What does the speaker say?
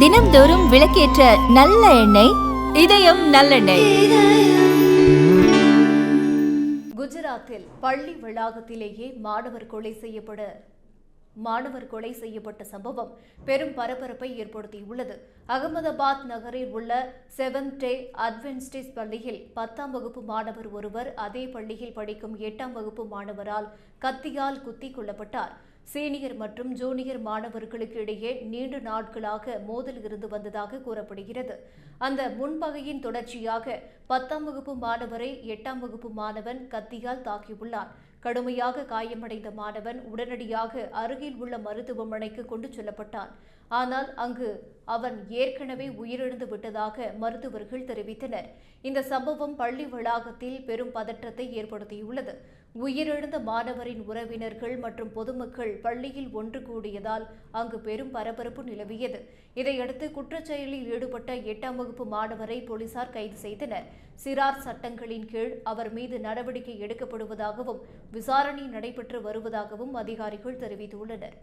தினம்தோறும் விளக்கேற்ற நல்ல எண்ணெய் இதயம் நல்லெண்ணெய். குஜராத்தில் பள்ளி வளாகத்திலேயே மாணவர் கொலை செய்யப்பட மாணவர் கொலை செய்யப்பட்ட சம்பவம் பெரும் பரபரப்பை ஏற்படுத்தியுள்ளது. அகமதாபாத் நகரில் உள்ள செவன்த் டே அட்வென்ஸ்டிஸ் பள்ளியில் பத்தாம் வகுப்பு மாணவர் ஒருவர் அதே பள்ளியில் படிக்கும் எட்டாம் வகுப்பு மாணவரால் கத்தியால் குத்தி கொல்லப்பட்டார். சீனியர் மற்றும் ஜூனியர் மாணவர்களுக்கு இடையே நீண்ட நாட்களாக மோதல் இருந்து வந்ததாக கூறப்படுகிறது. அந்த முன்பகையின் தொடர்ச்சியாக பத்தாம் வகுப்பு மாணவரை எட்டாம் வகுப்பு மாணவன் கத்தியால் தாக்கியுள்ளார் கடுமையாக காயமடைந்த மாணவன் உடனடியாக அருகில் உள்ள மருத்துவமனைக்கு கொண்டு செல்லப்பட்டான். ஆனால் அங்கு அவன் ஏற்கனவே உயிரிழந்து விட்டதாக மருத்துவர்கள் தெரிவித்தனர். இந்த சம்பவம் பள்ளி வளாகத்தில் பெரும் பதற்றத்தை ஏற்படுத்தியுள்ளது. உயிரிழந்த மாணவரின் உறவினர்கள் மற்றும் பொதுமக்கள் பள்ளியில் ஒன்று கூடியதால் அங்கு பெரும் பரபரப்பு நிலவியது. இதையடுத்து குற்றச்செயலில் ஈடுபட்ட எட்டாம் வகுப்பு மாணவரை போலீசார் கைது செய்தனர். சிறார் சட்டங்களின் கீழ் அவர் மீது நடவடிக்கை எடுக்கப்படுவதாகவும் விசாரணை நடைபெற்று வருவதாகவும் அதிகாரிகள் தெரிவித்துள்ளனர்.